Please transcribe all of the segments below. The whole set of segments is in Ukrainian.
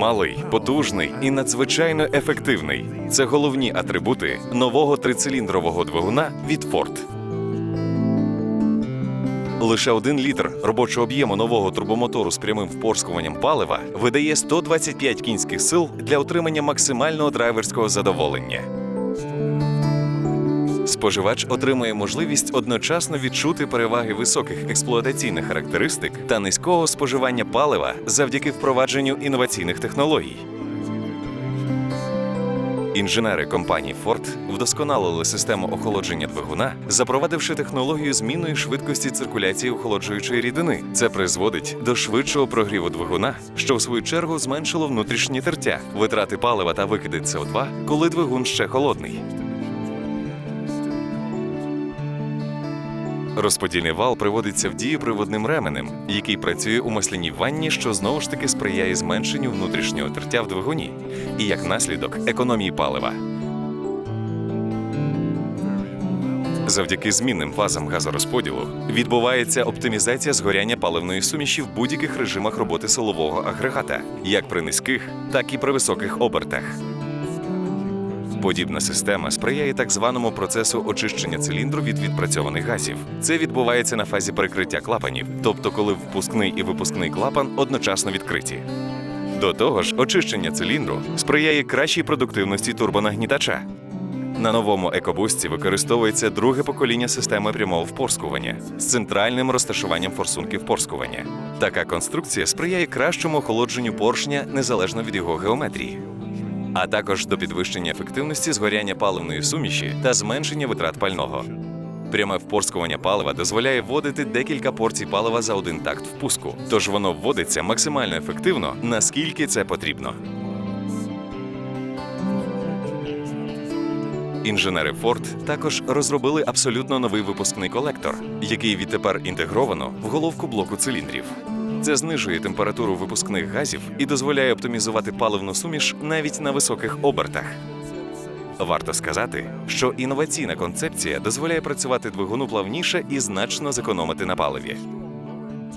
Малий, потужний і надзвичайно ефективний. Це головні атрибути нового трициліндрового двигуна від Ford. Лише один літр робочого об'єму нового турбомотору з прямим впорскуванням палива видає 125 кінських сил для отримання максимального драйверського задоволення. Споживач отримує можливість одночасно відчути переваги високих експлуатаційних характеристик та низького споживання палива завдяки впровадженню інноваційних технологій. Інженери компанії Ford вдосконалили систему охолодження двигуна, запровадивши технологію змінної швидкості циркуляції охолоджуючої рідини. Це призводить до швидшого прогріву двигуна, що в свою чергу зменшило внутрішні тертя, витрати палива та викиди СО2, коли двигун ще холодний. Розподільний вал приводиться в дію приводним ременем, який працює у масляній ванні, що знову ж таки сприяє зменшенню внутрішнього тертя в двигуні і як наслідок економії палива. Завдяки змінним фазам газорозподілу відбувається оптимізація згоряння паливної суміші в будь-яких режимах роботи силового агрегата, як при низьких, так і при високих обертах. Подібна система сприяє так званому процесу очищення циліндру від відпрацьованих газів. Це відбувається на фазі перекриття клапанів, тобто коли впускний і випускний клапан одночасно відкриті. До того ж, очищення циліндру сприяє кращій продуктивності турбонагнітача. На новому екобусті використовується друге покоління системи прямого впорскування з центральним розташуванням форсунків впорскування. Така конструкція сприяє кращому охолодженню поршня незалежно від його геометрії а також до підвищення ефективності згоряння паливної суміші та зменшення витрат пального. Пряме впорскування палива дозволяє вводити декілька порцій палива за один такт впуску, тож воно вводиться максимально ефективно, наскільки це потрібно. Інженери Ford також розробили абсолютно новий випускний колектор, який відтепер інтегровано в головку блоку циліндрів. Це знижує температуру випускних газів і дозволяє оптимізувати паливну суміш навіть на високих обертах. Варто сказати, що інноваційна концепція дозволяє працювати двигуну плавніше і значно зекономити на паливі.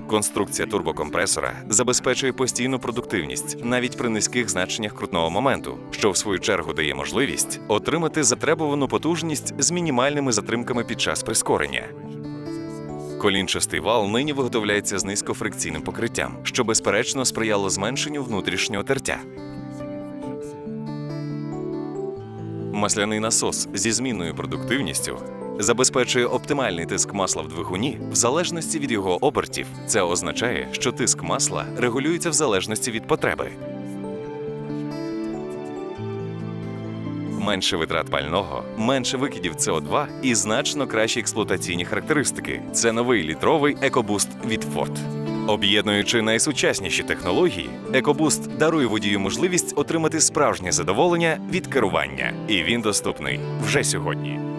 Конструкція турбокомпресора забезпечує постійну продуктивність навіть при низьких значеннях крутного моменту, що в свою чергу дає можливість отримати затребувану потужність з мінімальними затримками під час прискорення. Колінчастий вал нині виготовляється з низькофрикційним покриттям, що безперечно сприяло зменшенню внутрішнього тертя. Масляний насос зі змінною продуктивністю забезпечує оптимальний тиск масла в двигуні в залежності від його обертів. Це означає, що тиск масла регулюється в залежності від потреби. Менше витрат пального, менше викидів СО2 і значно кращі експлуатаційні характеристики. Це новий літровий екобуст від Ford. Об'єднуючи найсучасніші технології, екобуст дарує водію можливість отримати справжнє задоволення від керування, і він доступний вже сьогодні.